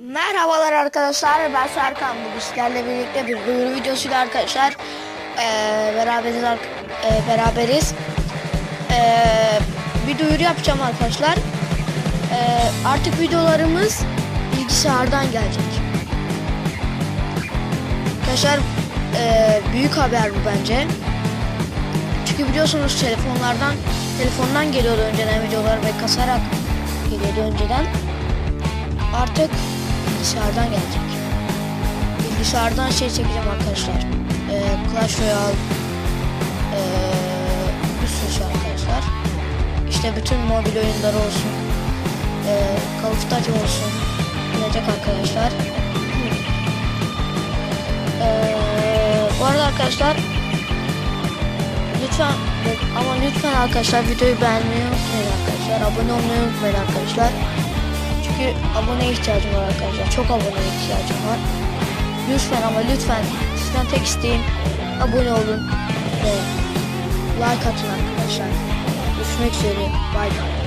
Merhabalar arkadaşlar ben Serkan. Bugün sizlerle birlikte bir duyuru videosuyla arkadaşlar eee beraberiz eee, beraberiz. Eee, bir duyuru yapacağım arkadaşlar. Eee, artık videolarımız bilgisayardan gelecek. Arkadaşlar eee, büyük haber bu bence. Çünkü biliyorsunuz telefonlardan telefondan geliyordu önceden videolar ve kasarak geliyordu önceden. Artık bilgisayardan gelecek. Bilgisayardan şey çekeceğim arkadaşlar. Ee, Clash Royale ee, bir sürü şey arkadaşlar. İşte bütün mobil oyunları olsun. Ee, Call of Duty olsun. Gelecek arkadaşlar. Ee, bu arada arkadaşlar lütfen ama lütfen arkadaşlar videoyu beğenmeyi unutmayın arkadaşlar. Abone olmayı unutmayın arkadaşlar. Çünkü aboneye ihtiyacım var arkadaşlar. Çok aboneye ihtiyacım var. Lütfen ama lütfen sizden tek isteğim abone olun ve like atın arkadaşlar. Görüşmek üzere. Bye bye.